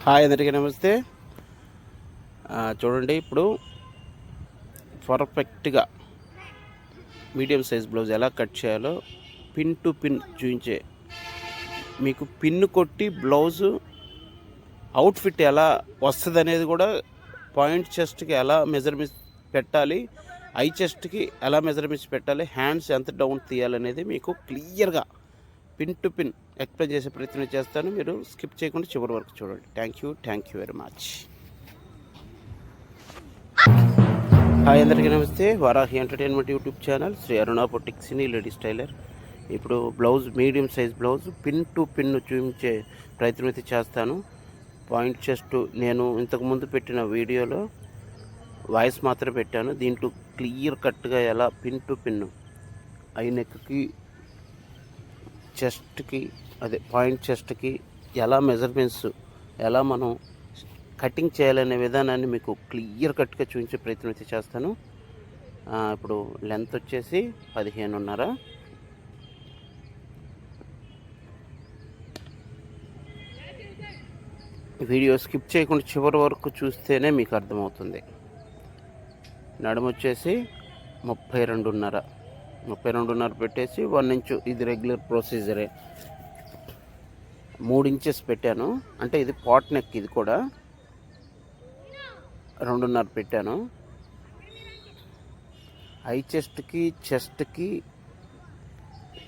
Hi అందరికీ నమస్తే. చూడండి ఇప్పుడు పర్ఫెక్ట్గా మీడియం సైజ్ బ్లౌజ్ ఎలా కట్ చేయాలో పిన్ టు పిన్ చూపించే మీకు పిన్ కొట్టి బ్లౌజు అవుట్ఫిట్ ఎలా వస్తుంది అనేది కూడా పాయింట్ చెస్ట్కి ఎలా మెజర్మెంట్స్ పెట్టాలి ఐ చెస్ట్కి ఎలా మెజర్మెంట్స్ పెట్టాలి హ్యాండ్స్ ఎంత డౌన్ తీయాలనేది మీకు క్లియర్గా పిన్ టు పిన్ ఎక్స్ప్లెయిన్ చేసే ప్రయత్నం చేస్తాను. మీరు స్కిప్ చేయకుండా చివరి వరకు చూడండి. Thank you thank you very much hi అందరికీ నమస్తే. Varahi entertainment YouTube channel Sri Aruna boutique సినీ లేడీస్ టైలర్ ఇప్పుడు blouse medium size blouse pin to pin చూపించే ప్రయత్నం అయితే చేస్తాను. పాయింట్ చెస్ట్ నేను ఇంతకుముందు పెట్టిన వీడియోలో వాయిస్ మాత్రం పెట్టాను. దీంట్లో క్లియర్ కట్గా ఎలా పిన్ టు పిన్ ఐ నెక్కి చెస్ట్కి అదే పాయింట్ చెస్ట్కి ఎలా మెజర్మెంట్స్ ఎలా మనం కటింగ్ చేయాలనే విధానాన్ని మీకు క్లియర్ కట్గా చూపించే ప్రయత్నం అయితే చేస్తాను. ఇప్పుడు లెంత్ వచ్చేసి పదిహేనున్నర. వీడియో స్కిప్ చేయకుండా చివరి వరకు చూస్తేనే మీకు అర్థమవుతుంది. నడుము వచ్చేసి ముప్పై రెండున్నర. ముప్పై రెండున్నర పెట్టేసి వన్ ఇంచు ఇది రెగ్యులర్ ప్రొసీజరే. మూడు ఇంచెస్ పెట్టాను. అంటే ఇది పాట్ నెక్ ఇది కూడా. రెండున్నర పెట్టాను. ఐ చెస్ట్కి చెస్ట్కి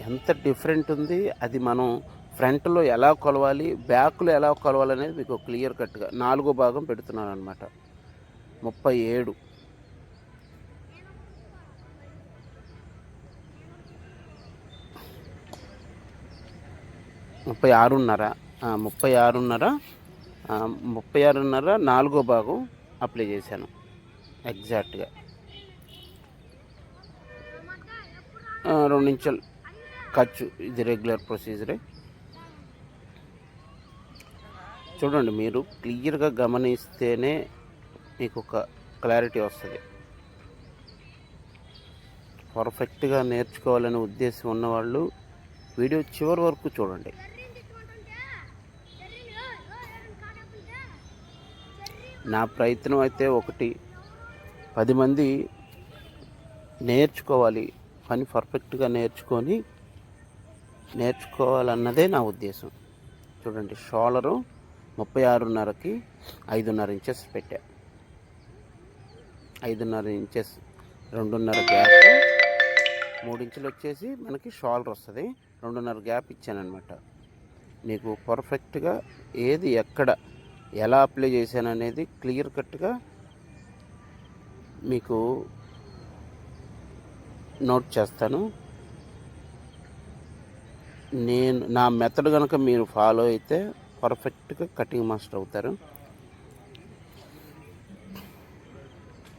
ఎంత డిఫరెంట్ ఉంది అది మనం ఫ్రంట్లో ఎలా కొలవాలి బ్యాక్లో ఎలా కొలవాలి అనేది మీకు క్లియర్ కట్గా నాలుగో భాగం పెడుతున్నాను అనమాట ముప్పై ఏడు. ముప్పై ఆరున్నర ముప్పై ఆరున్నర ముప్పై ఆరున్నర నాలుగో భాగం అప్లై చేశాను ఎగ్జాక్ట్గా. రెండు నిమిషాలు ఖర్చు ఇది రెగ్యులర్ ప్రొసీజరే. చూడండి మీరు క్లియర్గా గమనిస్తేనే మీకు ఒక క్లారిటీ వస్తుంది. పర్ఫెక్ట్గా నేర్చుకోవాలనే ఉద్దేశం ఉన్నవాళ్ళు వీడియో చివరి వరకు చూడండి. నా ప్రయత్నం అయితే ఒకటి. పది మంది నేర్చుకోవాలి. పని పర్ఫెక్ట్గా నేర్చుకొని నేర్చుకోవాలన్నదే నా ఉద్దేశం. చూడండి షోలరు ముప్పై ఆరున్నరకి ఐదున్నర ఇంచెస్ పెట్టా. ఐదున్నర ఇంచెస్ రెండున్నర గ్యాప్. మూడు ఇంచులు వచ్చేసి మనకి షోల్డర్ వస్తుంది. రెండున్నర గ్యాప్ ఇచ్చానమాట నీకు పర్ఫెక్ట్గా ఏది ఎక్కడ ఎలా అప్లై చేశాను అనేది క్లియర్ కట్గా మీకు నోట్ చేస్తాను. నేను నా మెథడ్ కనుక మీరు ఫాలో అయితే పర్ఫెక్ట్గా కటింగ్ మాస్టర్ అవుతారు.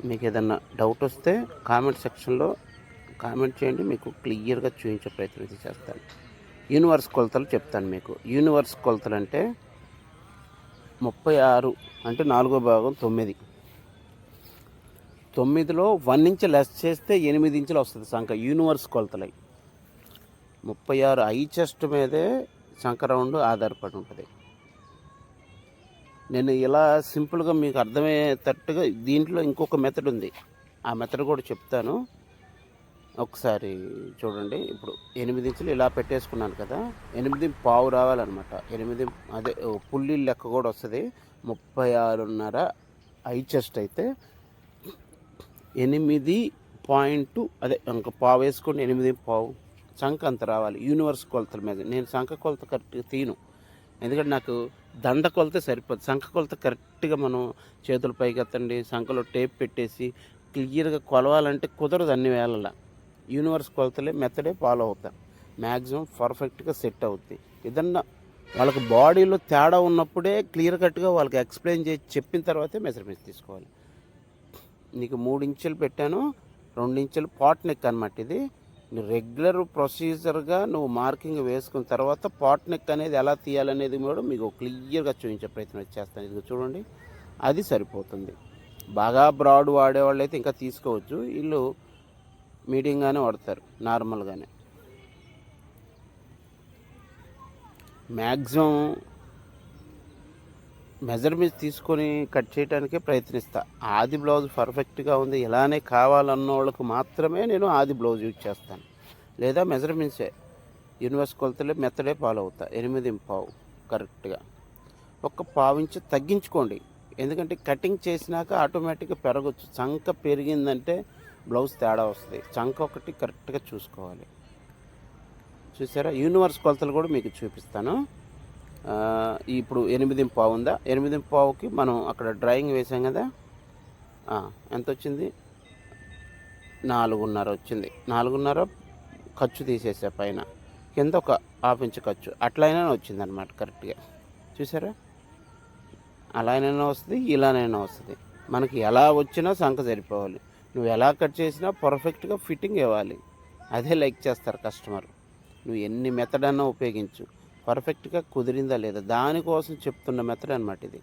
మీకు ఏదన్నా డౌట్ వస్తే కామెంట్ సెక్షన్లో కామెంట్ చేయండి మీకు క్లియర్గా చూపించే ప్రయత్నం అయితే చేస్తాను. యూనివర్స్ కొలతలు చెప్తాను మీకు. యూనివర్స్ కొలతలు అంటే ముప్పై ఆరు అంటే నాలుగో భాగం తొమ్మిది. తొమ్మిదిలో వన్ ఇంచ్ లెస్ చేస్తే ఎనిమిది ఇంచులు వస్తుంది సంఖ యూనివర్స్ కొలతలై. ముప్పై ఆరు ఐ చెస్ట్ మీదే సంఖ రౌండ్ ఆధారపడి ఉంటుంది. నేను ఇలా సింపుల్గా మీకు అర్థమయ్యేటట్టుగా దీంట్లో ఇంకొక మెథడ్ ఉంది. ఆ మెథడ్ కూడా చెప్తాను. ఒకసారి చూడండి. ఇప్పుడు ఎనిమిది ఇంచులు ఇలా పెట్టేసుకున్నాను కదా. ఎనిమిది పావు రావాలన్నమాట. ఎనిమిది అదే ఓ పుల్లి లెక్క కూడా వస్తుంది. ముప్పై ఆరున్నర ఐ చెస్ట్ అయితే ఎనిమిది పాయింట్ అదే ఇంక పావు వేసుకొని ఎనిమిది పావు సంఖ అంత రావాలి. యూనివర్స్ కొలతల మీద. నేను సంఖ కొలత కరెక్ట్గా తీను ఎందుకంటే నాకు దండ కొలత సరిపోదు. సంఖ కొలత కరెక్ట్గా మనం చేతుల పైకి ఎత్తండి సంఖలో టేప్ పెట్టేసి క్లియర్గా కొలవాలంటే కుదరదు అన్ని వేళలా. యూనివర్స్ కొలతలే మెథడే ఫాలో అవుతారు మ్యాక్సిమం పర్ఫెక్ట్గా సెట్ అవుద్ది ఏదన్నా వాళ్ళకి బాడీలో తేడా ఉన్నప్పుడే క్లియర్ కట్గా వాళ్ళకి ఎక్స్ప్లెయిన్ చేసి చెప్పిన తర్వాతే మెజర్మెంట్స్ తీసుకోవాలి. నీకు మూడు ఇంచులు పెట్టాను రెండు ఇంచులు పాట్ నెక్ అనమాట ఇది. రెగ్యులర్ ప్రొసీజర్గా నువ్వు మార్కింగ్ వేసుకున్న తర్వాత పాట్ నెక్ అనేది ఎలా తీయాలనేది కూడా మీకు క్లియర్గా చూపించే ప్రయత్నం చేస్తాను. ఇది చూడండి. అది సరిపోతుంది. బాగా బ్రాడ్ వాడేవాళ్ళు అయితే ఇంకా తీసుకోవచ్చు. వీళ్ళు మీడియంగానే వాడతారు నార్మల్గానే. మ్యాక్సిమం మెజర్మెంట్స్ తీసుకొని కట్ చేయడానికే ప్రయత్నిస్తా. ఆది బ్లౌజ్ పర్ఫెక్ట్గా ఉంది ఇలానే కావాలన్న వాళ్ళకు మాత్రమే నేను ఆది బ్లౌజ్ యూజ్ చేస్తాను. లేదా మెజర్మెంట్సే యూనివర్స్ కొలతలే మెత్తడే ఫాలో అవుతా ఎనిమిది పావు కరెక్ట్గా. ఒక్క పావు ఇంచు తగ్గించుకోండి. ఎందుకంటే కటింగ్ చేసినాక ఆటోమేటిక్గా పెరగచ్చు. చంక పెరిగిందంటే బ్లౌజ్ తేడా వస్తుంది. చంక ఒకటి కరెక్ట్గా చూసుకోవాలి. చూసారా? యూనివర్స్ కొలతలు కూడా మీకు చూపిస్తాను. ఇప్పుడు ఎనిమిది పావు ఉందా? ఎనిమిది పావుకి మనం అక్కడ డ్రాయింగ్ వేసాం కదా? ఎంత వచ్చింది? నాలుగున్నర వచ్చింది. నాలుగున్నర ఖర్చు తీసేసా పైన. కింద ఒక హాఫ్ ఇంచ్ ఖర్చు. అట్లయినా వచ్చింది అనమాట కరెక్ట్గా. చూసారా? అలానైనా వస్తుంది ఇలానైనా వస్తుంది. మనకి ఎలా వచ్చినా సంఖ సరిపోవాలి. నువ్వు ఎలా కట్ చేసినా పర్ఫెక్ట్గా ఫిట్టింగ్ ఇవ్వాలి. అదే లైక్ చేస్తారు కస్టమర్. నువ్వు ఎన్ని మెథడ్ అన్నా ఉపయోగించు. పర్ఫెక్ట్గా కుదిరిందా లేదా? దానికోసం చెప్తున్న మెథడ్ అనమాట ఇది.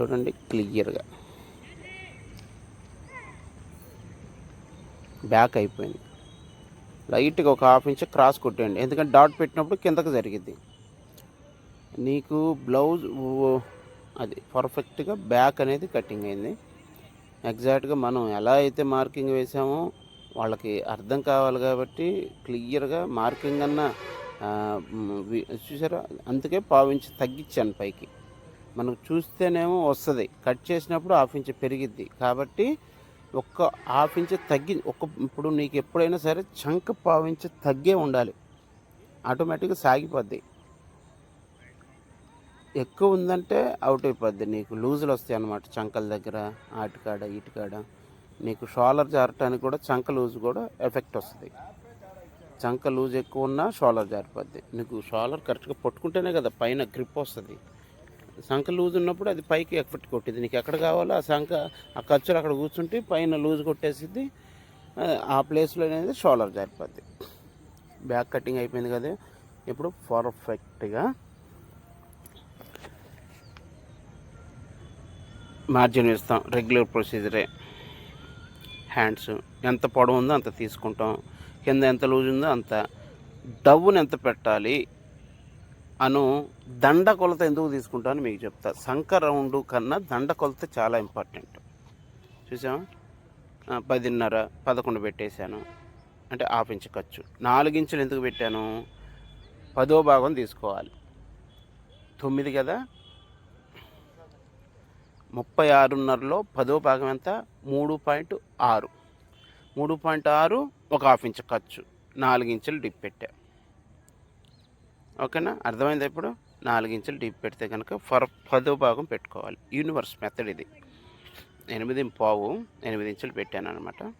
చూడండి క్లియర్గా. బ్యాక్ అయిపోయింది. లైట్గా ఒక హాఫ్ ఇంచ్ క్రాస్ కొట్టేయండి. ఎందుకంటే డాట్ పెట్టినప్పుడు కిందకి జరిగింది నీకు బ్లౌజ్ అది పర్ఫెక్ట్గా బ్యాక్ అనేది కటింగ్ అయింది. ఎగ్జాక్ట్గా మనం ఎలా అయితే మార్కింగ్ వేసామో వాళ్ళకి అర్థం కావాలి కాబట్టి క్లియర్గా మార్కింగ్ అన్న చూసారా? అందుకే పావించి తగ్గించాను పైకి. మనకు చూస్తేనేమో వస్తుంది. కట్ చేసినప్పుడు హాఫ్ ఇంచ్ పెరిగిద్ది. కాబట్టి ఒక్క హాఫ్ ఇంచ్ తగ్గి ఒక్క ఇప్పుడు నీకు ఎప్పుడైనా సరే చంక పావించి తగ్గే ఉండాలి. ఆటోమేటిక్గా సాగిపోద్ది. ఎక్కువ ఉందంటే అవుట్ అయిపోద్ది. నీకు లూజులు వస్తాయి అన్నమాట చంకల దగ్గర ఆటికాడ ఇటుకాడ నీకు షోలర్ జారటానికి కూడా చంక లూజ్ కూడా ఎఫెక్ట్ వస్తుంది. చంక లూజ్ ఎక్కువ ఉన్నా షోలర్ జారిపోద్ది. నీకు షోలర్ కరెక్ట్గా పట్టుకుంటేనే కదా పైన గ్రిప్ వస్తుంది. సంఖ లూజ్ ఉన్నప్పుడు అది పైకి ఎఫెక్ట్ కొట్టింది. నీకు ఎక్కడ కావాలో ఆ సంఖ ఆ ఖర్చులు అక్కడ కూర్చుంటే పైన లూజ్ కొట్టేసిద్ది. ఆ, ఆ ప్లేస్లో అనేది షోలర్ జారిపోద్ది. బ్యాక్ కటింగ్ అయిపోయింది కదా. ఇప్పుడు పర్ఫెక్ట్గా మార్జిన్ ఇస్తాం రెగ్యులర్ ప్రొసీజరే హ్యాండ్స్ ఎంత పొడవు ఉందో అంత తీసుకుంటాం. కింద ఎంత లూజ్ ఉందో అంత. డవ్వును ఎంత పెట్టాలి అను దండ కొలత ఎందుకు తీసుకుంటాను మీకు చెప్తా. సంఖ రౌండ్ కన్నా దండ కొలత చాలా ఇంపార్టెంట్ చూసామా పదిన్నర పదకొండు పెట్టేశాను. అంటే హాఫ్ ఇంచ్ ఖర్చు. నాలుగించులు ఎందుకు పెట్టాను? పదో భాగం తీసుకోవాలి. తొమ్మిది కదా? ముప్పై ఆరున్నరలో పదో భాగం ఎంత? మూడు పాయింట్ ఆరు. మూడు పాయింట్ ఆరు ఒక హాఫ్ ఇంచ్ ఖర్చు. నాలుగు ఇంచులు డిప్ పెట్టా. ఓకేనా? అర్థమైంది ఇప్పుడు? నాలుగు ఇంచులు డిప్ పెడితే కనుక ఫర్ పదో భాగం పెట్టుకోవాలి. యూనివర్స్ మెథడ్ ఇది. ఎనిమిది పావు ఎనిమిది ఇంచులు పెట్టాను అనమాట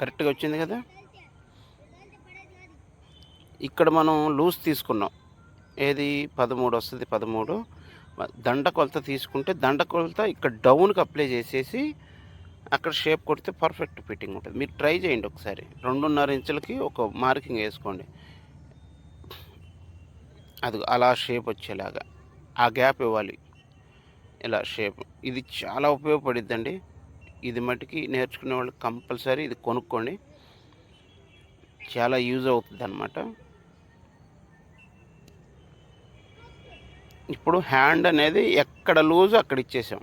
కరెక్ట్గా వచ్చింది కదా? ఇక్కడ మనం లూజ్ తీసుకున్నాం. ఏది? పదమూడు వస్తుంది పదమూడు. దండ కొలత తీసుకుంటే దండ కొలత ఇక్కడ డౌన్కి అప్లై చేసేసి అక్కడ షేప్ కొడితే పర్ఫెక్ట్ ఫిట్టింగ్ ఉంటుంది. మీరు ట్రై చేయండి ఒకసారి. రెండున్నర ఇంచులకి ఒక మార్కింగ్ వేసుకోండి. అది అలా షేప్ వచ్చేలాగా. ఆ గ్యాప్ ఇవ్వాలి. ఇలా షేప్ ఇది చాలా ఉపయోగపడిద్దండి. ఇది మటుకి నేర్చుకునే వాళ్ళు కంపల్సరీ ఇది కొనుక్కోండి. చాలా యూజ్ అవుతుంది అనమాట ఇప్పుడు హ్యాండ్ అనేది ఎక్కడ లూజ్ అక్కడ ఇచ్చేసాం.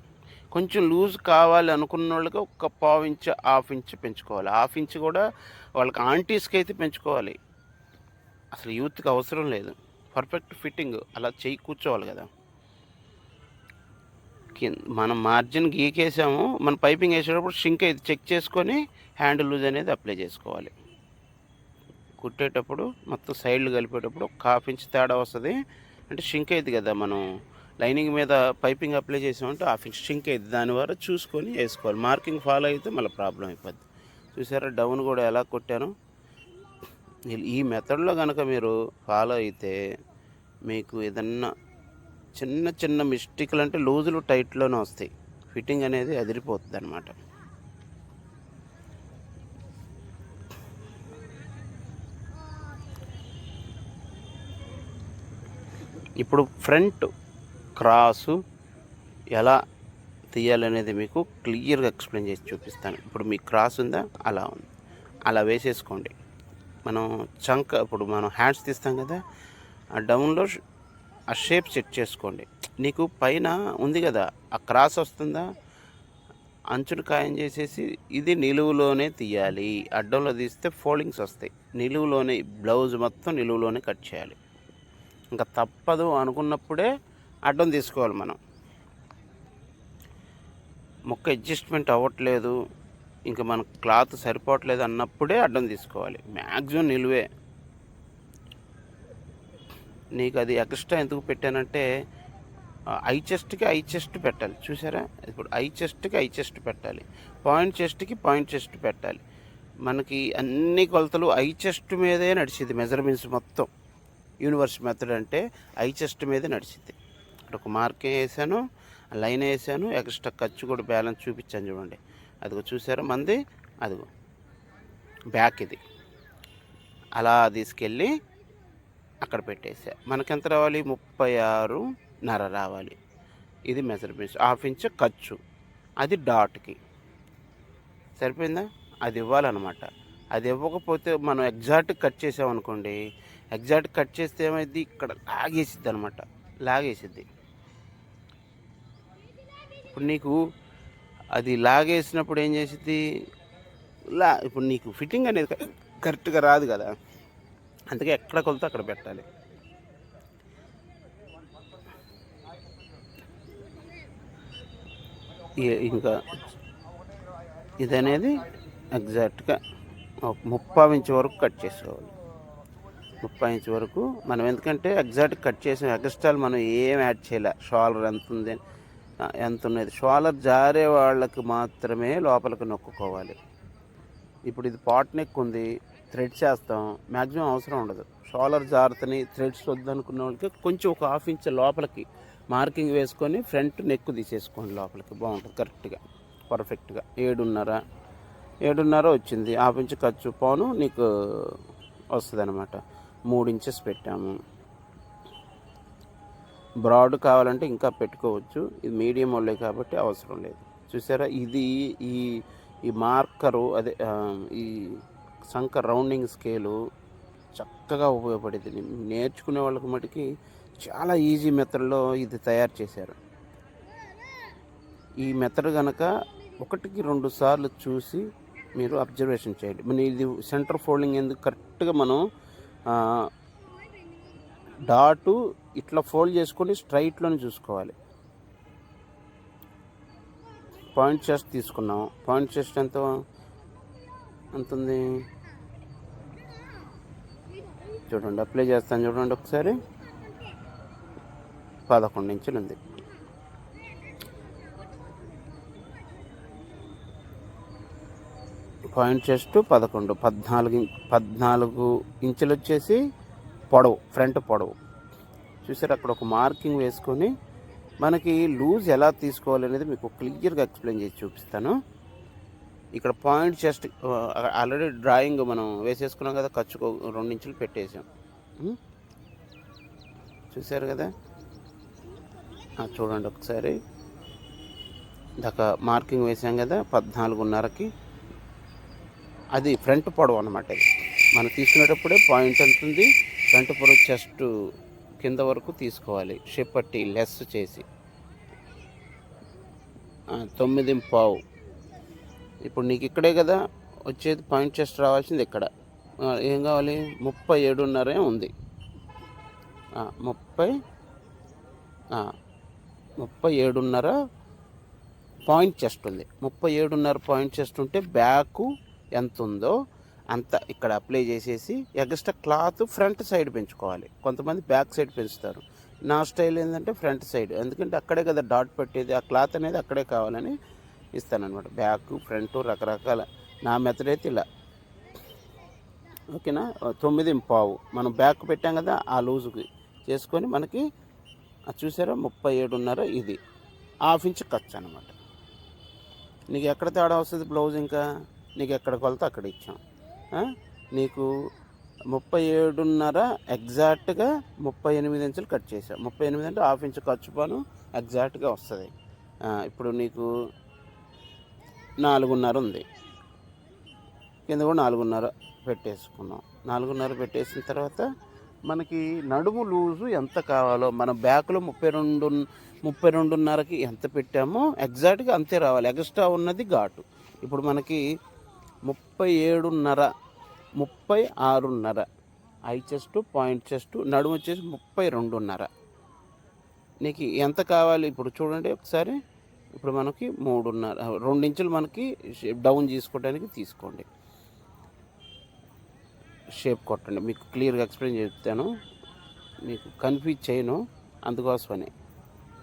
కొంచెం లూజ్ కావాలి అనుకున్న వాళ్ళకి ఒక పావు ఇంచ్ హాఫ్ ఇంచ్ పెంచుకోవాలి. హాఫ్ ఇంచ్ కూడా వాళ్ళకి ఆంటీస్కి అయితే పెంచుకోవాలి. అసలు యూత్కి అవసరం లేదు. పర్ఫెక్ట్ ఫిట్టింగ్ అలా చేయి కూర్చోవాలి కదా. మనం మార్జిన్ గీకేసాము మన పైపింగ్ వేసేటప్పుడు షింక్ అయితే చెక్ చేసుకొని హ్యాండ్ లూజ్ అనేది అప్లై చేసుకోవాలి. కుట్టేటప్పుడు మొత్తం సైడ్లు కలిపేటప్పుడు ఒక హాఫ్ ఇంచ్ తేడా వస్తుంది. అంటే షింక్ అయింది కదా మనం. లైనింగ్ మీద పైపింగ్ అప్లై చేసామంటే హాఫ్ ఇంచ్ షింక్ అయింది దాని ద్వారా చూసుకొని వేసుకోవాలి. మార్కింగ్ ఫాలో అయితే మళ్ళీ ప్రాబ్లం అయిపోద్ది. చూసారా? డౌన్ కూడా ఎలా కొట్టాను? ఈ- ఈ మెథడ్లో కనుక మీరు ఫాలో అయితే మీకు ఏదన్నా చిన్న చిన్న మిస్టేక్లు అంటే లూజులు టైట్లోనే వస్తాయి. ఫిట్టింగ్ అనేది అదిరిపోతుంది అనమాట ఇప్పుడు ఫ్రంట్ క్రాసు ఎలా తీయాలనేది మీకు క్లియర్గా ఎక్స్ప్లెయిన్ చేసి చూపిస్తాను. ఇప్పుడు మీ క్రాస్ ఉందా? అలా ఉంది. అలా వేసేసుకోండి. మనం చంక ఇప్పుడు మనం హ్యాండ్స్ తీస్తాం కదా ఆ డౌన్లో ఆ షేప్ సెట్ చేసుకోండి. నీకు పైన ఉంది కదా ఆ క్రాస్ వస్తుందా? అంచును ఖాయం చేసేసి ఇది నిలువులోనే తీయాలి. అడ్డంలో తీస్తే ఫోల్డింగ్స్ వస్తాయి. నిలువులోనే బ్లౌజ్ మొత్తం నిలువులోనే కట్ చేయాలి. ఇంకా తప్పదు అనుకున్నప్పుడే అడ్డం తీసుకోవాలి మనం. మొక్క అడ్జస్ట్మెంట్ అవ్వట్లేదు ఇంకా మన క్లాత్ సరిపోవట్లేదు అన్నప్పుడే అడ్డం తీసుకోవాలి. మ్యాక్సిమం నిలువే. నీకు అది ఎక్స్ట్రా ఎందుకు పెట్టానంటే ఐ చెస్ట్కి ఐ చెస్ట్ పెట్టాలి. చూసారా? ఇప్పుడు ఐ చెస్ట్కి ఐ చెస్ట్ పెట్టాలి. పాయింట్ చెస్ట్కి పాయింట్ చెస్ట్ పెట్టాలి. మనకి అన్ని కొలతలు ఐ చెస్ట్ మీదే నడిచింది మెజర్మెంట్స్ మొత్తం. యూనివర్స్ మెథడ్ అంటే ఐ చెస్ట్ మీద నడిచింది. అక్కడ ఒక మార్కే వేసాను లైన్ వేసాను ఎక్స్ట్రా ఖర్చు కూడా బ్యాలెన్స్ చూపించాను చూడండి. అదిగో చూసారా మంది? అదిగో. బ్యాక్ ఇది. అలా తీసుకెళ్ళి అక్కడ పెట్టేసా. మనకెంత రావాలి? ముప్పై ఆరు నర రావాలి. ఇది మెజర్మెంట్స్. హాఫ్ ఇంచ్ ఖర్చు. అది డాట్కి. సరిపోయిందా? అది ఇవ్వాలన్నమాట. అది ఇవ్వకపోతే మనం ఎగ్జాక్ట్ కట్ చేసామనుకోండి ఎగ్జాక్ట్ కట్ చేస్తే ఏమైంది ఇక్కడ లాగేసిద్ది అనమాట లాగేసిద్ది. ఇప్పుడు నీకు అది లాగేసినప్పుడు ఏం చేసిద్ది? లా ఇప్పుడు నీకు ఫిట్టింగ్ అనేది కరెక్ట్గా రాదు కదా. అందుకే ఎక్కడ కొలితే అక్కడ పెట్టాలి. ఇంకా ఇది అనేది ఎగ్జాక్ట్గా ఒక ముప్పావు వరకు కట్ చేసుకోవాలి. ముప్పై ఇంచ్ వరకు. మనం ఎందుకంటే ఎగ్జాక్ట్ కట్ చేసిన ఎక్స్ట్రాలు మనం ఏం యాడ్ చేయలే. షోలర్ ఎంత ఉంది ఎంత ఉన్నది. షోలర్ జారే వాళ్ళకి మాత్రమే లోపలికి నొక్కుకోవాలి. ఇప్పుడు ఇది పాట్ నెక్ ఉంది థ్రెడ్ చేస్తాం మ్యాక్సిమం అవసరం ఉండదు. షోలర్ జారుతని థ్రెడ్స్ వద్దనుకున్న వాళ్ళకి కొంచెం ఒక హాఫ్ ఇంచ్ లోపలికి మార్కింగ్ వేసుకొని ఫ్రంట్ నెక్ తీసేసుకోండి లోపలికి. బాగుంటుంది కరెక్ట్గా పర్ఫెక్ట్గా ఏడున్నర ఏడున్నర వచ్చింది. హాఫ్ ఇంచ్ ఖర్చు పోను నీకు వస్తుంది అనమాట మూడు ఇంచెస్ పెట్టాము. బ్రాడ్ కావాలంటే ఇంకా పెట్టుకోవచ్చు. ఇది మీడియం వాళ్ళే కాబట్టి అవసరం లేదు. చూసారా? ఇది ఈ ఈ మార్కరు అదే ఈ సంక రౌండింగ్ స్కేలు చక్కగా ఉపయోగపడేది. నేర్చుకునే వాళ్ళకి మటుకి చాలా ఈజీ మెథడ్లో ఇది తయారు చేశారు. ఈ మెథడ్ కనుక ఒకటికి రెండు సార్లు చూసి మీరు అబ్జర్వేషన్ చేయండి. మన ఇది సెంటర్ ఫోల్డింగ్ ఎందుకు? కరెక్ట్గా మనం డాటు ఇట్లా ఫోల్డ్ చేసుకొని స్ట్రైట్లోనే చూసుకోవాలి. పాయింట్ చెస్ట్ తీసుకున్నాం. పాయింట్ చెస్ట్ ఎంత ఎంత ఉంది? చూడండి అప్లై చేస్తాను చూడండి ఒకసారి. పదకొండు ఇంచులు ఉంది. పాయింట్ చెస్ట్ పదకొండు పద్నాలుగు పద్నాలుగు ఇంచులు వచ్చేసి పొడవు ఫ్రంట్ పొడవు. చూసారు అక్కడ ఒక మార్కింగ్ వేసుకొని మనకి లూజ్ ఎలా తీసుకోవాలి అనేది మీకు క్లియర్గా ఎక్స్ప్లెయిన్ చేసి చూపిస్తాను. ఇక్కడ పాయింట్ చెస్ట్ ఆల్రెడీ డ్రాయింగ్ మనం వేసేసుకున్నాం కదా ఖర్చుకో రెండు ఇంచులు పెట్టేసాం చూసారు కదా? చూడండి ఒకసారి. దాకా మార్కింగ్ వేసాం కదా పద్నాలుగున్నరకి. అది ఫ్రంట్ పొడవు అనమాట ఇది. మనం తీసుకునేటప్పుడే పాయింట్ ఎంత ఉంది ఫ్రంట్ పొడవు చెస్ట్ కింద వరకు తీసుకోవాలి షిప్పట్టి లెస్ చేసి. తొమ్మిది పావు. ఇప్పుడు నీకు ఇక్కడే కదా వచ్చేది పాయింట్ చెస్ట్ రావాల్సింది ఇక్కడ. ఏం కావాలి? ముప్పై ఏడున్నరే ఉంది. ముప్పై ముప్పై ఏడున్నర పాయింట్ చెస్ట్ ఉంది. ముప్పై ఏడున్నర పాయింట్ చెస్ట్ ఉంటే బ్యాకు ఎంత ఉందో అంత ఇక్కడ అప్లై చేసేసి ఎక్స్ట్రా క్లాత్ ఫ్రంట్ సైడ్ పెంచుకోవాలి. కొంతమంది బ్యాక్ సైడ్ పెంచుతారు. నా స్టైల్ ఏంటంటే ఫ్రంట్ సైడ్ ఎందుకంటే అక్కడే కదా డాట్ పెట్టేది. ఆ క్లాత్ అనేది అక్కడే కావాలని ఇస్తానన్నమాట. బ్యాక్ ఫ్రంట్ రకరకాల. నా మెథడ్ అయితే ఇలా. ఓకేనా? తొమ్మిది పావు. మనం బ్యాక్ పెట్టాం కదా ఆ లూజుకి చేసుకొని మనకి చూసారా? ముప్పై ఏడున్నర ఇది. హాఫ్ ఇంచ్ ఖర్చు అనమాట నీకు ఎక్కడ తేడా వస్తుంది బ్లౌజ్ ఇంకా? నీకు ఎక్కడ కొలత అక్కడ ఇచ్చాం నీకు ముప్పై ఏడున్నర ఎగ్జాక్ట్గా ముప్పై ఎనిమిది ఇంచులు కట్ చేసాం ముప్పై ఎనిమిది అంటే హాఫ్ ఇంచ్ ఖర్చు పాను ఎగ్జాక్ట్గా వస్తుంది. ఇప్పుడు నీకు నాలుగున్నర ఉంది. కింద కూడా నాలుగున్నర పెట్టేసుకున్నాం. నాలుగున్నర పెట్టేసిన తర్వాత మనకి నడుము లూజు ఎంత కావాలో మన బ్యాక్లో ముప్పై రెండు ముప్పై రెండున్నరకి ఎంత పెట్టామో ఎగ్జాక్ట్గా అంతే రావాలి. ఎక్స్ట్రా ఉన్నది ఘాటు. ఇప్పుడు మనకి ముప్పై ఏడున్నర ముప్పై ఆరున్నర ఐ చెస్ట్ పాయింట్ చెస్ట్ నడుము వచ్చేసి ముప్పై రెండున్నర. నీకు ఎంత కావాలి? ఇప్పుడు చూడండి ఒకసారి. ఇప్పుడు మనకి మూడున్నర రెండు ఇంచులు మనకి డౌన్ చేసుకోవడానికి తీసుకోండి. షేప్ కొట్టండి. మీకు క్లియర్గా ఎక్స్ప్లెయిన్ చెప్తాను. మీకు కన్ఫ్యూజ్ చేయను. అందుకోసమని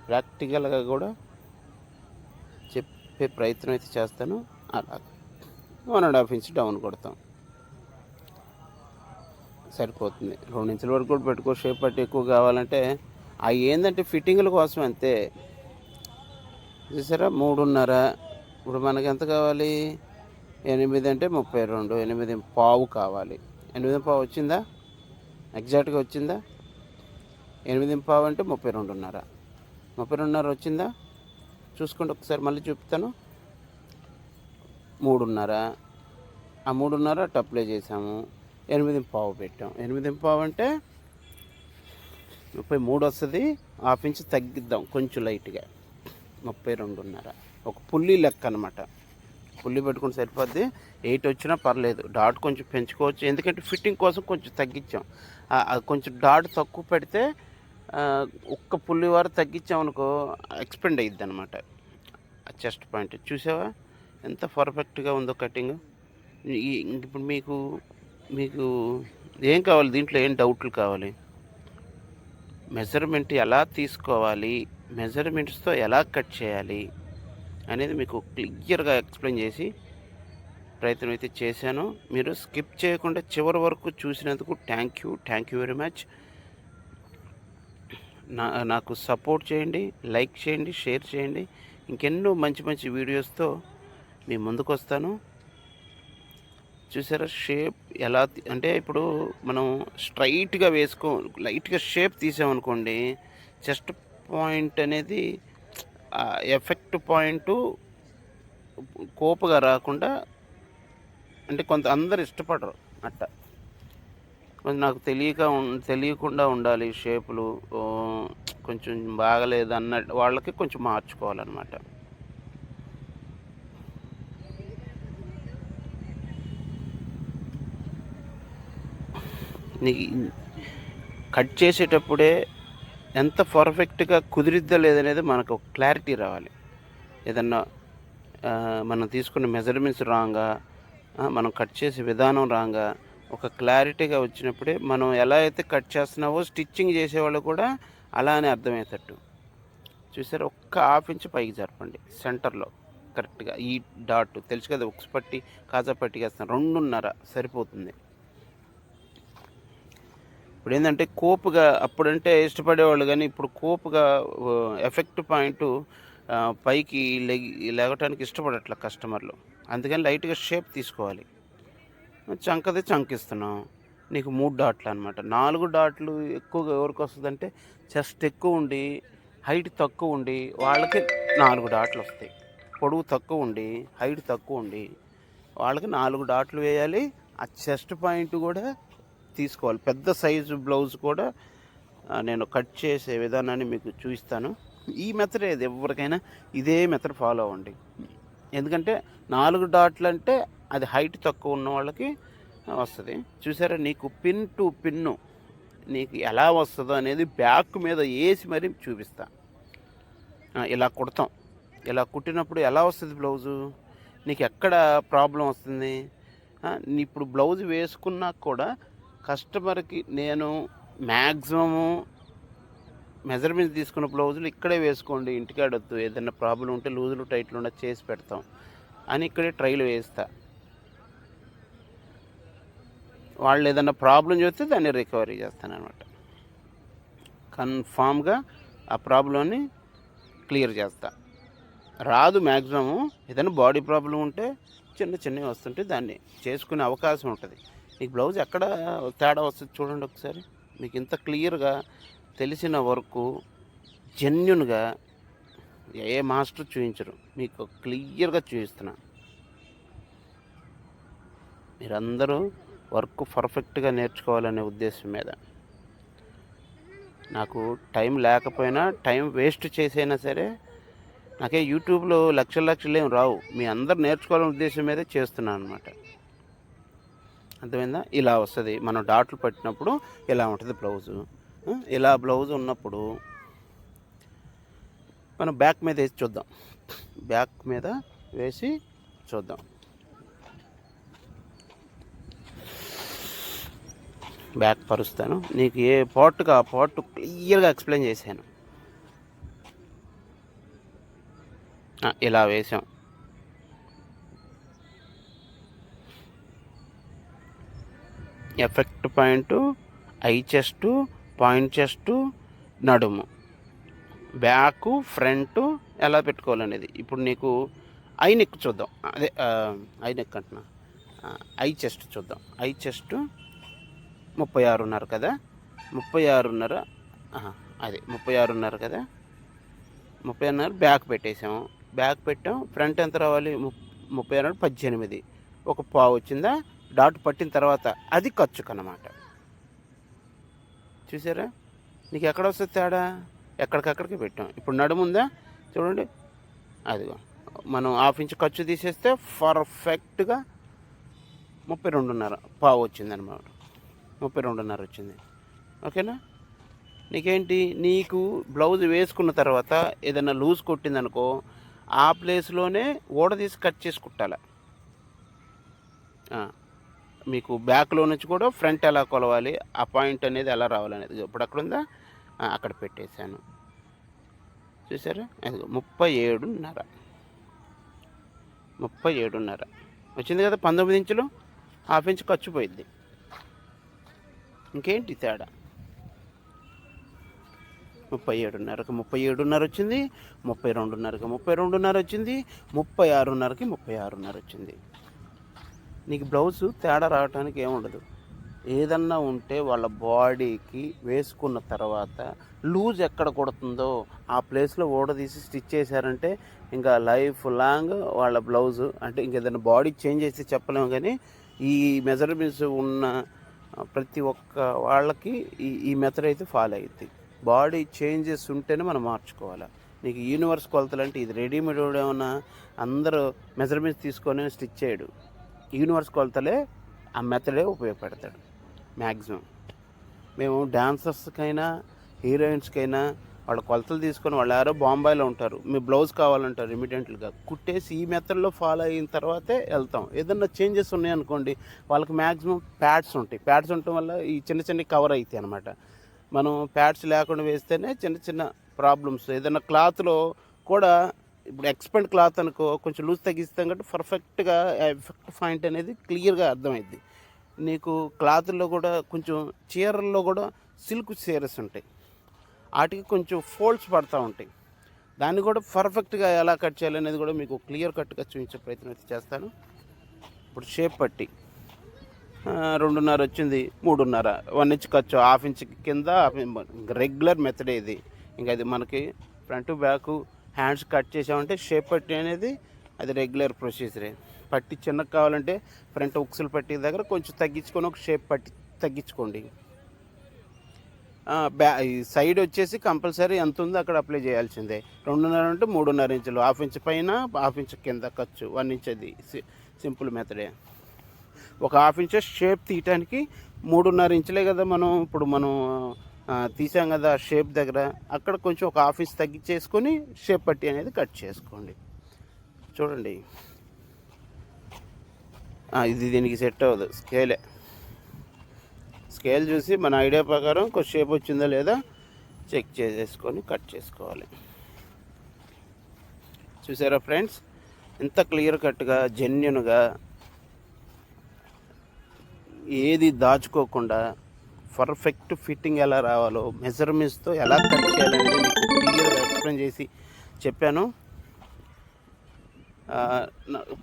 ప్రాక్టికల్గా కూడా చెప్పే ప్రయత్నం అయితే చేస్తాను. అలాగే. One and half inch down కొడతాం. సరిపోతుంది. రెండు ఇంచుల వరకు కూడా పెట్టుకో షేప్ పట్టి ఎక్కువ కావాలంటే అవి ఏంటంటే ఫిట్టింగ్ల కోసం అంతే. చూసారా? మూడున్నర. ఇప్పుడు మనకి ఎంత కావాలి? ఎనిమిది అంటే ముప్పై రెండు. ఎనిమిది పావు కావాలి. ఎనిమిది పావు వచ్చిందా? ఎగ్జాక్ట్గా వచ్చిందా? ఎనిమిది పావు అంటే ముప్పై రెండున్నర. ముప్పై రెండున్నర వచ్చిందా? చూసుకోండి ఒకసారి మళ్ళీ చూపుతాను. మూడున్నర. ఆ మూడున్నర టప్లే చేసాము ఎనిమిది పావు పెట్టాం. ఎనిమిది పావు అంటే ముప్పై మూడు వస్తుంది. హాఫ్ ఇంచ్ తగ్గిద్దాం కొంచెం లైట్గా. ముప్పై రెండున్నర. ఒక పుల్లి లెక్క అనమాట పుల్లి పెట్టుకుని సరిపోద్ది. ఎయిట్ వచ్చినా పర్లేదు. డాట్ కొంచెం పెంచుకోవచ్చు. ఎందుకంటే ఫిట్టింగ్ కోసం కొంచెం తగ్గించాం. కొంచెం డాట్ తక్కువ పెడితే ఒక్క పుల్లి వారు తగ్గించాం అనుకో ఎక్స్పెండ్ అయ్యిద్ది అనమాట చెస్ట్ పాయింట్ చూసావా? ఎంత పర్ఫెక్ట్గా ఉందో కటింగ్. ఇప్పుడు మీకు మీకు ఏం కావాలి? దీంట్లో ఏం డౌట్లు కావాలి? మెజర్మెంట్ ఎలా తీసుకోవాలి? మెజర్మెంట్స్తో ఎలా కట్ చేయాలి? అనేది మీకు క్లియర్గా ఎక్స్ప్లెయిన్ చేసి ప్రయత్నం అయితే చేశాను. మీరు స్కిప్ చేయకుండా చివరి వరకు చూసినందుకు thank you. Thank you very much. నా నాకు సపోర్ట్ చేయండి లైక్ చేయండి షేర్ చేయండి. ఇంకెన్నో మంచి మంచి వీడియోస్తో మీ ముందుకు వస్తాను చూసారా? షేప్ ఎలా అంటే ఇప్పుడు మనం స్ట్రైట్గా వేసుకో లైట్గా షేప్ తీసామనుకోండి చెస్ట్ పాయింట్ అనేది ఎఫెక్ట్ పాయింట్ కోపగా రాకుండా అంటే కొంత అందరు ఇష్టపడరు అట్ట. కొంచెం నాకు తెలియక ఉం- తెలియకుండా ఉండాలి షేపులు. కొంచెం బాగలేదు అన్న వాళ్ళకి కొంచెం మార్చుకోవాలన్నమాట. నీకు కట్ చేసేటప్పుడే ఎంత పర్ఫెక్ట్గా కుదిరిద్దా లేదనేది మనకు క్లారిటీ రావాలి. ఏదన్నా మనం తీసుకున్న మెజర్మెంట్స్ రాంగా మనం కట్ చేసే విధానం రాంగా ఒక క్లారిటీగా వచ్చినప్పుడే మనం ఎలా అయితే కట్ చేస్తున్నావో స్టిచ్చింగ్ చేసేవాళ్ళు కూడా అలానే అర్థమయ్యేటట్టు. చూసారు? ఒక్క హాఫ్ ఇంచ్ పైకి జరపండి సెంటర్లో. కరెక్ట్గా ఈ డాట్ తెలుసు కదా ఉక్స్ పట్టి కాజా పట్టి వేస్తాను రెండున్నర సరిపోతుంది. ఇప్పుడు ఏంటంటే కోపుగా అప్పుడంటే ఇష్టపడేవాళ్ళు కానీ ఇప్పుడు కోపుగా ఎఫెక్ట్ పాయింట్ పైకి లెగి లేగటానికి ఇష్టపడట్ల కస్టమర్లు. అందుకని లైట్గా షేప్ తీసుకోవాలి. చంకది చంకిస్తున్నాం. నీకు మూడు డాట్లు అనమాట నాలుగు డాట్లు ఎక్కువగా ఎవరికి వస్తుందంటే చెస్ట్ ఎక్కువ ఉండి హైట్ తక్కువ ఉండి వాళ్ళకి నాలుగు డాట్లు వస్తాయి. పొడవు తక్కువ ఉండి హైట్ తక్కువ ఉండి వాళ్ళకి నాలుగు డాట్లు వేయాలి. ఆ చెస్ట్ పాయింట్ కూడా తీసుకోవాలి. పెద్ద సైజు బ్లౌజ్ కూడా నేను కట్ చేసే విధానాన్ని మీకు చూపిస్తాను. ఈ మెథడ్ ఏది? ఎవరికైనా ఇదే మెథడ్ ఫాలో అవ్వండి. ఎందుకంటే నాలుగు డాట్లు అంటే అది హైట్ తక్కువ ఉన్న వాళ్ళకి వస్తుంది. చూసారా? నీకు పిన్ టు పిన్ను నీకు ఎలా వస్తుందో అనేది బ్యాక్ మీద వేసి మరీ చూపిస్తా. ఇలా కుడతాం. ఇలా కుట్టినప్పుడు ఎలా వస్తుంది బ్లౌజు? నీకు ఎక్కడ ప్రాబ్లం వస్తుంది? నీ ఇప్పుడు బ్లౌజ్ వేసుకున్నా కూడా కస్టమర్కి నేను మ్యాక్సిమము మెజర్మెంట్స్ తీసుకున్న బ్లౌజులు ఇక్కడే వేసుకోండి ఇంటికాడొద్దు ఏదైనా ప్రాబ్లం ఉంటే లూజులు టైట్లు ఉన్న చేసి పెడతాం అని ఇక్కడే ట్రైలు వేస్తా. వాళ్ళు ఏదైనా ప్రాబ్లం చూస్తే దాన్ని రికవరీ చేస్తాను అనమాట కన్ఫామ్గా ఆ ప్రాబ్లంని క్లియర్ చేస్తా. రాదు మ్యాక్సిమము ఏదైనా బాడీ ప్రాబ్లం ఉంటే చిన్న చిన్నవి వస్తుంటే దాన్ని చేసుకునే అవకాశం ఉంటుంది. మీకు బ్లౌజ్ ఎక్కడ తేడా వస్తుంది చూడండి ఒకసారి. మీకు ఇంత క్లియర్గా తెలిసిన వరకు జెన్యున్గా ఏ మాస్టర్ చూపించరు. మీకు క్లియర్గా చూపిస్తున్నా. మీరందరూ వర్క్ పర్ఫెక్ట్గా నేర్చుకోవాలనే ఉద్దేశం మీద. నాకు టైం లేకపోయినా టైం వేస్ట్ చేసైనా సరే నాకే యూట్యూబ్లో లక్షల లక్షలు ఏం రావు. మీ అందరు నేర్చుకోవాలనే ఉద్దేశం మీదే చేస్తున్నాను అనమాట అర్థమైందా? ఇలా వస్తుంది. మనం డాట్లు పట్టినప్పుడు ఇలా ఉంటుంది బ్లౌజు. ఇలా బ్లౌజ్ ఉన్నప్పుడు మనం బ్యాక్ మీద వేసి చూద్దాం. బ్యాక్ మీద వేసి చూద్దాం. బ్యాక్ పరుస్తాను. నీకు ఏ పాటుకు ఆ పాటు క్లియర్గా ఎక్స్ప్లెయిన్ చేశాను. ఇలా వేసాం. Effect point high chest point chest నడుము. బ్యాక్ ఫ్రంట్ ఎలా పెట్టుకోవాలనేది. ఇప్పుడు నీకు ఐ నెక్ చూద్దాం. అదే ఐ నెక్ అంటున్నా. ఐ చెస్ట్ చూద్దాం. ఐ చెస్ట్ ముప్పై ఆరున్నర కదా? ముప్పై ఆరున్నర అదే ముప్పై ఆరున్నర కదా? ముప్పై ఆరున్నర బ్యాక్ పెట్టేసాము. బ్యాక్ పెట్టాం. ఫ్రంట్ ఎంత రావాలి? ముప్- ముప్పై ఆరున్నర పద్దెనిమిది. ఒక పావు వచ్చిందా? డాట్ పట్టిన తర్వాత అది ఖర్చుకు అన్నమాట చూసారా? నీకు ఎక్కడ వస్తుంది తేడా? ఎక్కడికక్కడికి పెట్టాం. ఇప్పుడు నడుముందా చూడండి. అదిగో. మనం హాఫ్ ఇంచ్ ఖర్చు తీసేస్తే పర్ఫెక్ట్గా ముప్పై రెండున్నర పావు వచ్చిందన్నమాట. ముప్పై రెండున్నర వచ్చింది. ఓకేనా? నీకేంటి? నీకు బ్లౌజ్ వేసుకున్న తర్వాత ఏదైనా లూజ్ కొట్టిందనుకో ఆ ప్లేస్లోనే ఓడ తీసి కట్ చేసి కుట్టాలి. మీకు బ్యాక్లో నుంచి కూడా ఫ్రంట్ ఎలా కొలవాలి ఆ పాయింట్ అనేది ఎలా రావాలనేది ఇప్పుడు అక్కడ ఉందా అక్కడ పెట్టేశాను. చూసారా? అది ముప్పై ఏడున్నర. ముప్పై ఏడున్నర. వచ్చింది కదా పంతొమ్మిది ఇంచులు? హాఫ్ ఇంచ్ ఖర్చు పోయింది ఇంకేంటి తేడా? ముప్పై ఏడున్నరకి ముప్పై ఏడున్నర వచ్చింది ముప్పై రెండున్నరకి ముప్పై రెండున్నర వచ్చింది ముప్పై ఆరున్నరకి ముప్పై ఆరున్నర వచ్చింది. నీకు బ్లౌజ్ తేడా రావడానికి ఏముండదు. ఏదన్నా ఉంటే వాళ్ళ బాడీకి వేసుకున్న తర్వాత లూజ్ ఎక్కడ కొడుతుందో ఆ ప్లేస్లో ఓడదీసి స్టిచ్ చేశారంటే ఇంకా లైఫ్ లాంగ్ వాళ్ళ బ్లౌజ్ అంటే ఇంకేదైనా బాడీ చేంజ్ చేసి చెప్పలేము కానీ ఈ మెజర్మెంట్స్ ఉన్న ప్రతి ఒక్క వాళ్ళకి ఈ ఈ మెథడ్ అయితే ఫాలో అవుతుంది బాడీ చేంజెస్ ఉంటేనే మనం మార్చుకోవాలి. నీకు యూనివర్స్ కొలతలు అంటే ఇది రెడీమేడ్ ఏమైనా అందరూ మెజర్మెంట్స్ తీసుకొని స్టిచ్ చేయడు. యూనివర్స్ కొలతలే ఆ మెథడే ఉపయోగపెడతాడు మ్యాక్సిమం. మేము డాన్సర్స్కైనా హీరోయిన్స్కైనా వాళ్ళ కొలతలు తీసుకొని వాళ్ళు ఎవరో బాంబాయిలో ఉంటారు. మీ బ్లౌజ్ కావాలంటారు ఇమీడియట్గా కుట్టేసి ఈ మెథడ్లో ఫాలో అయిన తర్వాతే వెళ్తాం. ఏదన్నా చేంజెస్ ఉన్నాయనుకోండి వాళ్ళకి మ్యాక్సిమం ప్యాడ్స్ ఉంటాయి. ప్యాడ్స్ ఉండటం వల్ల ఈ చిన్న చిన్న కవర్ అవుతాయి అనమాట మనం ప్యాడ్స్ లేకుండా వేస్తేనే చిన్న చిన్న ప్రాబ్లమ్స్. ఏదైనా క్లాత్లో కూడా ఇప్పుడు ఎక్స్పెండ్ క్లాత్ అనుకో కొంచెం లూజ్ తగ్గిస్తాం కాబట్టి పర్ఫెక్ట్గా ఎఫెక్ట్ పాయింట్ అనేది క్లియర్గా అర్థమైద్ది. నీకు క్లాత్లో కూడా కొంచెం చీరల్లో కూడా సిల్క్ చీరస్ ఉంటాయి. వాటికి కొంచెం ఫోల్డ్స్ పడతా ఉంటాయి. దాన్ని కూడా పర్ఫెక్ట్గా ఎలా కట్ చేయాలనేది కూడా మీకు క్లియర్ కట్గా చూపించే ప్రయత్నం అయితే చేస్తాను. ఇప్పుడు షేప్ పట్టి రెండున్నర వచ్చింది మూడున్నర. వన్ ఇంచ్ ఖర్చు హాఫ్ ఇంచ్ కింద రెగ్యులర్ మెథడ్ ఇది. ఇంకా అది మనకి ఫ్రంట్ బ్యాక్ హ్యాండ్స్ కట్ చేసామంటే షేప్ పట్టి అనేది అది రెగ్యులర్ ప్రొసీజరే. పట్టి చిన్నగా కావాలంటే ఫ్రంట్ ఉక్సులు పట్టి దగ్గర కొంచెం తగ్గించుకొని ఒక షేప్ పట్టి తగ్గించుకోండి. బ్యా ఈ సైడ్ వచ్చేసి కంపల్సరీ ఎంత ఉందో అక్కడ అప్లై చేయాల్సిందే. రెండున్నర అంటే మూడున్నర ఇంచులు. హాఫ్ ఇంచ్ పైన హాఫ్ ఇంచ్ కింద ఖర్చు. వన్ ఇంచ్ అది సి- సింపుల్ మెథడే. ఒక హాఫ్ ఇంచ్ షేప్ తీయటానికి మూడున్నర ఇంచులే కదా మనం ఇప్పుడు మనం తీసాం కదా షేప్ దగ్గర. అక్కడ కొంచెం ఒక ఆఫీస్ తగ్గించేసుకొని షేప్ పట్టి అనేది కట్ చేసుకోండి. చూడండి. ఇది దీనికి సెట్ అవ్వదు. స్కేలే. స్కేల్ చూసి మన ఐడియా ప్రకారం కొంచెం షేప్ వచ్చిందా లేదా చెక్ చేసేసుకొని కట్ చేసుకోవాలి. చూసారా ఫ్రెండ్స్? ఎంత క్లియర్ కట్గా జెన్యున్గా ఏది దాచుకోకుండా పర్ఫెక్ట్ ఫిట్టింగ్ ఎలా రావాలో మెజర్మెంట్స్తో ఎలా కట్ చేయాలనేది మీకు క్లియర్గా ఎక్స్ప్లెయిన్ చేసి చెప్పాను.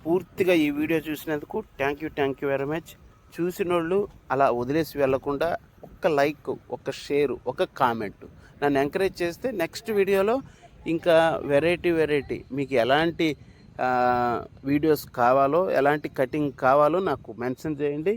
పూర్తిగా ఈ వీడియో చూసినందుకు thank you thank you very much చూసిన వాళ్ళు అలా వదిలేసి వెళ్ళకుండా ఒక్క లైక్ ఒక షేర్ ఒక కామెంట్ నన్ను ఎంకరేజ్ చేస్తే నెక్స్ట్ వీడియోలో ఇంకా వెరైటీ వెరైటీ మీకు ఎలాంటి వీడియోస్ కావాలో ఎలాంటి కటింగ్ కావాలో నాకు మెన్షన్ చేయండి.